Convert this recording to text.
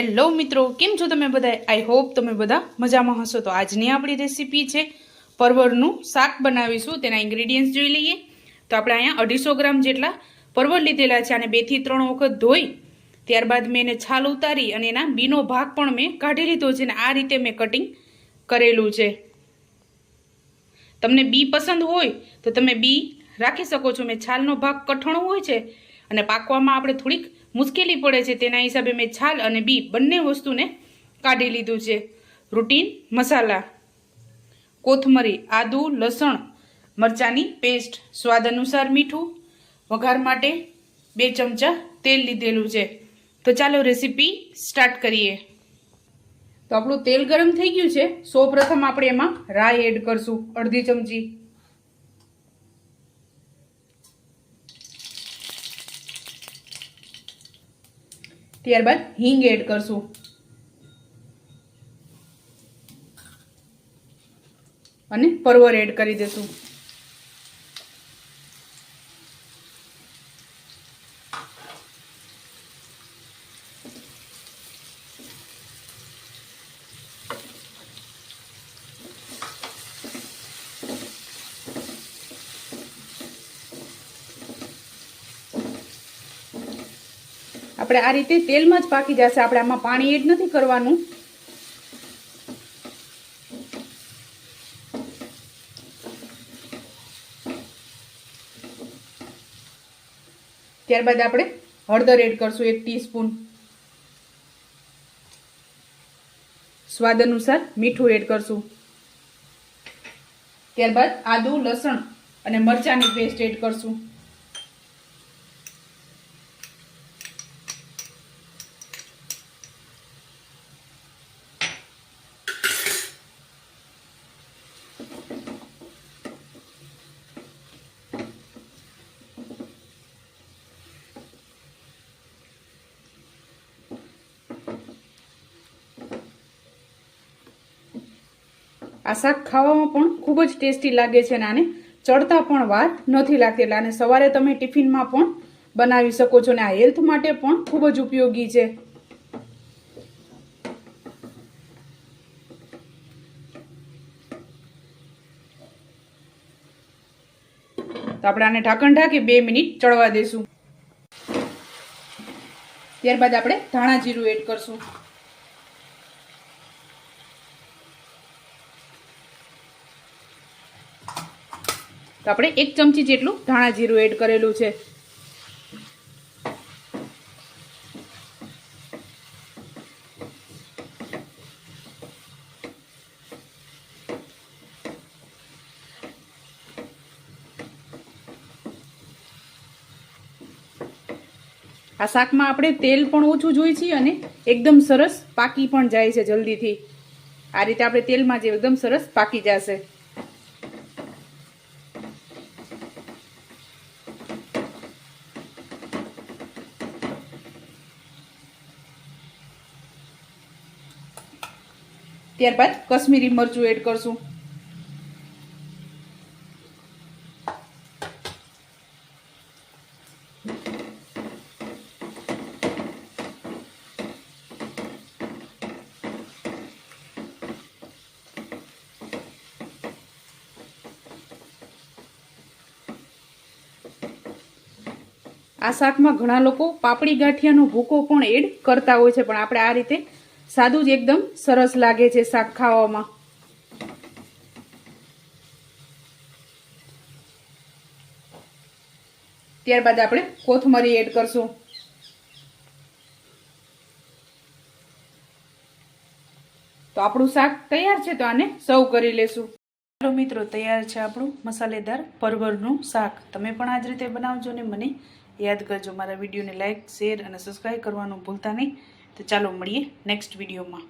Hello મિત્રો, કેમ છો તમે બધા? આઈ હોપ તમે બધા મજામાં હશો. તો આજની આપણી રેસીપી છે પરવળનું શાક બનાવીશું. તેના ઇન્ગ્રેડિયન્ટ્સ જોઈ લઈએ. તો આપણે અહીંયા અઢીસો ગ્રામ જેટલા પરવળ લીધેલા છે અને બેથી ત્રણ વખત ધોઈ, ત્યારબાદ મેં એને છાલ ઉતારી અને એના બીનો ભાગ પણ મેં કાઢી લીધો છે અને આ રીતે મેં કટિંગ કરેલું છે. તમને બી પસંદ હોય તો તમે બી રાખી શકો છો. મેં છાલનો ભાગ કઠણો હોય છે અને પાકવામાં આપણે થોડીક મુશ્કેલી પડે છે તેના હિસાબે મેં છાલ અને બી બંને વસ્તુને કાઢી લીધું છે. રૂટીન, મસાલા, કોથમરી, આદુ, લસણ, મરચાંની પેસ્ટ, સ્વાદ અનુસાર મીઠું, વઘાર માટે બે ચમચા તેલ લીધેલું છે. તો ચાલો રેસીપી સ્ટાર્ટ કરીએ. તો આપણું તેલ ગરમ થઈ ગયું છે. સૌ પ્રથમ આપણે એમાં રાઈ એડ કરશું અડધી ચમચી. ત્યારબાદ હિંગ એડ કરશું. અને પરવર એડ કરી દેશું. આપણે આ રીતે તેલમાં જ પાકી જશે. આપણે આમાં પાણી એડ નથી કરવાનું. ત્યારબાદ આપણે હળદર એડ કરશું એક ટીસ્પૂન. સ્વાદ અનુસાર મીઠું એડ કરશું. ત્યારબાદ આદુ, લસણ અને મરચાંની પેસ્ટ એડ કરશું. આ શાક ખાવામાં પણ ખૂબ જ ટેસ્ટી લાગે છે અને ચડતા પણ વાર નથી લાગતી. એટલે આને સવારે તમે ટિફિનમાં પણ બનાવી શકો છો અને આ હેલ્થ માટે પણ ખૂબ જ ઉપયોગી છે. તો આપણે આને ઢાંકણ ઢાંકી બે મિનિટ ચડવા દેશું. ત્યારબાદ આપણે ધાણા જીરું એડ કરશું. તો આપણે એક ચમચી જેટલું ધાણા જીરું એડ કરેલું છે. આ શાકમાં આપણે તેલ પણ ઓછું જોઈએ છીએ અને એકદમ સરસ પાકી પણ જાય છે જલ્દીથી. આ રીતે આપણે તેલમાં જે એકદમ સરસ પાકી જશે. ત્યારબાદ કશ્મીરી મરચું એડ કરશું. આ શાકમાં ઘણા લોકો પાપડી ગાંઠિયાનો ભૂકો પણ એડ કરતા હોય છે, પણ આપણે આ રીતે સાદું જ એકદમ સરસ લાગે છે શાક ખાવામાં. ત્યારબાદ આપણે કોથમરી એડ કરશું. તો આપણું શાક તૈયાર છે તો આને સર્વ કરી લેશું. ચાલો મિત્રો, તૈયાર છે આપણું મસાલેદાર પરવરનું શાક. તમે પણ આ જ રીતે બનાવજો ને મને યાદ કરજો. મારા વિડીયોને લાઇક શેર અને સબસ્ક્રાઈબ કરવાનું ભૂલતા નહીં. તો ચાલો મળીએ નેક્સ્ટ વિડીયોમાં